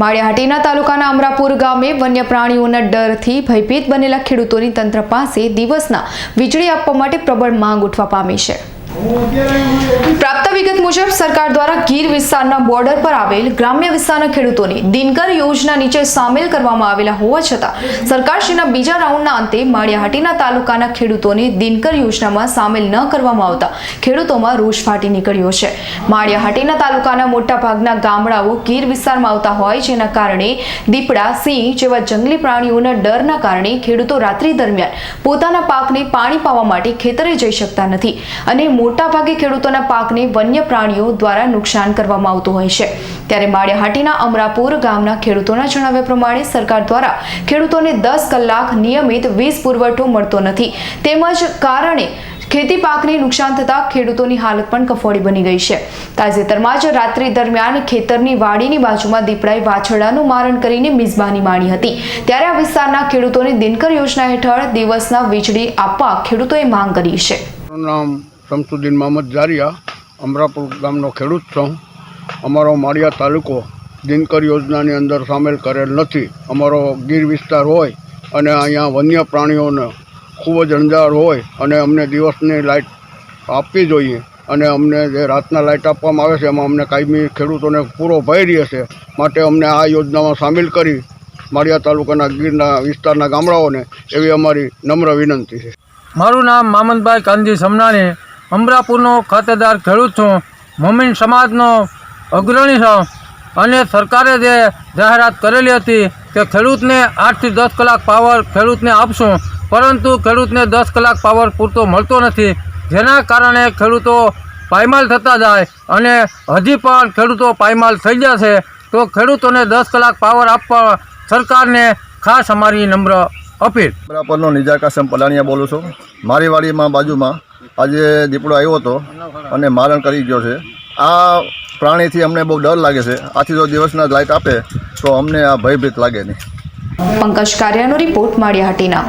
માળિયાહાટીના તાલુકાના અમરાપુર ગામે વન્ય પ્રાણીઓના ડરથી ભયભીત બનેલા ખેડૂતોની તંત્ર પાસે દિવસના વીજળી આપવા માટે પ્રબળ માંગ ઉઠવા પામી છે. પ્રાપ્ત વિગત મુજબ, સરકાર દ્વારા ગીર વિસ્તારના બોર્ડર પર આવેલ ગ્રામ્ય વિસ્તારના ખેડૂતોને દિનકર યોજના નીચે સામેલ કરવામાં આવેલા હોવા છતાં, સરકારશ્રીના બીજા રાઉન્ડના અંતે માળિયાહાટીના તાલુકાના ખેડૂતોને દિનકર યોજનામાં સામેલ ન કરવામાં આવતા ખેડૂતોમાં રોષ ફાટી નીકળ્યો છે. માળિયાહાટીના તાલુકાના મોટા ભાગના ગામડાઓ ગીર વિસ્તારમાં આવતા હોય જેના કારણે દીપડા, સિંહ જેવા જંગલી પ્રાણીઓના ડરના કારણે ખેડૂતો રાત્રિ દરમિયાન પોતાના પાકને પાણી પાવા માટે ખેતરે જઈ શકતા નથી અને મોટા ભાગે ખેડૂતોના પાકને વન્ય પ્રાણીઓ દ્વારા નુકસાન કરવામાં આવતું હોય છે. ત્યારે માળિયાહાટીના અમરાપુર ગામના ખેડૂતોના જણાવ્યા પ્રમાણે સરકાર દ્વારા ખેડૂતોને દસ કલાક નિયમિત વીજ પુરવઠો મળતો નથી. તેમજ કારણે ખેતી પાકને નુકસાન થતા ખેડૂતોની હાલત પણ કફોડી બની ગઈ છે. તાજેતરમાં જ રાત્રિ દરમિયાન ખેતરની વાડીની બાજુમાં દીપડાએ વાછરડાનું મારણ કરીને મિઝબાની માણી હતી. ત્યારે આ વિસ્તારના ખેડૂતોને દિનકર યોજના હેઠળ દિવસના વીજળી આપવા ખેડૂતોએ માંગ કરી છે. શમસુદ્દીન મહમદ જારિયા, અમરાપુર ગામનો ખેડૂત છું. અમારો માળિયા તાલુકો દિનકર યોજનાની અંદર સામેલ કરેલ નથી. અમારો ગીર વિસ્તાર હોય અને અહીંયા વન્ય પ્રાણીઓને ખૂબ જ અંજાર હોય અને અમને દિવસની લાઇટ આપવી જોઈએ અને અમને જે રાતના લાઇટ આપવામાં આવે છે, એમાં અમને કાયમી ખેડૂતોને પૂરો ભય રહે છે. માટે અમને આ યોજનામાં સામેલ કરી માળિયા તાલુકાના ગીરના વિસ્તારના ગામડાઓને એવી અમારી નમ્ર વિનંતી છે. મારું નામ મામનભાઈ કાનજી સમનાણી અમરાપુરનો ખાતેદાર ખેડૂત છું, મોમીન સમાજનો અગ્રણી છું. અને સરકારે જે જાહેરાત કરેલી હતી કે ખેડૂતને આઠથી દસ કલાક પાવર ખેડૂતને આપશું, પરંતુ ખેડૂતને દસ કલાક પાવર પૂરતો મળતો નથી. જેના કારણે ખેડૂતો પાયમાલ થતા જાય અને હજી પણ ખેડૂતો પાયમાલ થઈ જશે તો ખેડૂતોને દસ કલાક પાવર આપવા સરકારને ખાસ અમારી નમ્ર અપીલ. બરાબરનો નિજા કાસમ પલાણિયા બોલું છું. મારી વાડીમાં બાજુમાં આજે દીપડો આવ્યો હતો અને મારણ કરી ગયો છે. આ પ્રાણીથી અમને બહુ ડર લાગે છે. આથી જો દિવસના લાઇટ આપે, તો અમને આ ભયભીત લાગે નહીં. પંકજ કારિયાનો રિપોર્ટ માળિયાહાટીના